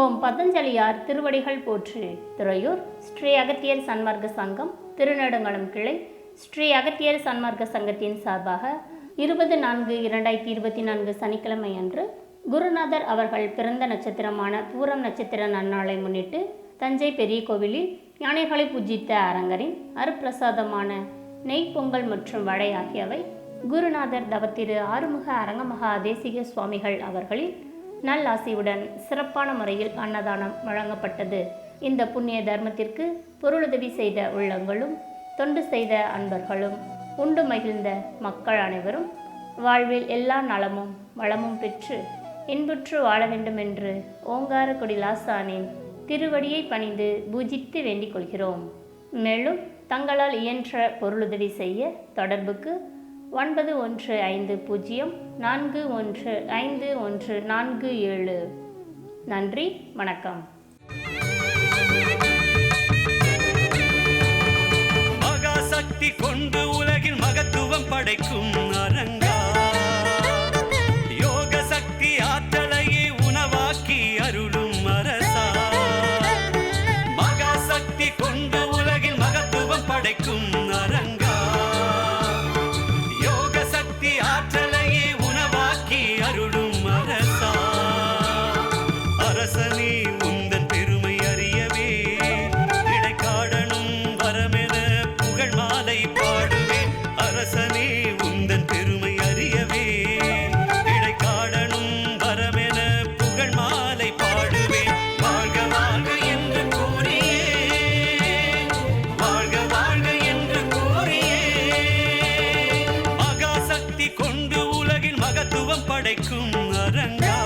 ஓம் பதஞ்சலியார் திருவடிகள் போற்று. துறையூர் ஸ்ரீ அகத்தியர் சன்மார்க்க சங்கம் திருநெடுங்குளம் கிளை. ஸ்ரீ அகத்தியர் சன்மார்க்க சங்கத்தின் சார்பாக இருபது நான்கு இரண்டாயிரத்தி இருபத்தி நான்கு சனிக்கிழமை அன்று குருநாதர் அவர்கள் பிறந்த நட்சத்திரமான பூரம் நட்சத்திர நன்னாளை முன்னிட்டு தஞ்சை பெரிய கோவிலில் யானைகளை பூஜித்த அரங்கரின் அருப்பிரசாதமான நெய் பொங்கல் மற்றும் வடை ஆகியவை குருநாதர் தவத்திரு ஆறுமுக அரங்கமகா தேசிக சுவாமிகள் அவர்களின் நல்லாசியுடன் சிறப்பான முறையில் அன்னதானம் வழங்கப்பட்டது. இந்த புண்ணிய தர்மத்திற்கு பொருளுதவி செய்த உள்ளங்களும் தொண்டு செய்த அன்பர்களும் உண்டு மகிழ்ந்த மக்கள் அனைவரும் வாழ்வில் எல்லா நலமும் வளமும் பெற்று இன்புற்று வாழ வேண்டும் என்று ஓங்காரக்குடி லாசானின் திருவடியை பணிந்து பூஜித்து வேண்டிக் கொள்கிறோம். மேலும் தங்களால் இயன்ற பொருளுதவி செய்ய தொடர்புக்கு ஒன்பது ஒன்று ஐந்து பூஜ்ஜியம் நான்கு ஒன்று ஐந்து ஒன்று நான்கு ஏழு. நன்றி வணக்கம். மகாசக்தி கொண்டு உலகில் மகத்துவம் படைக்கும் அரங்கா. யோக சக்தி ஆற்றலையே உணவாக்கி அருளும் அரசா. மகாசக்தி கொண்டு உலகில் மகத்துவம் படைக்கும் படைக்கும் அரங்கா?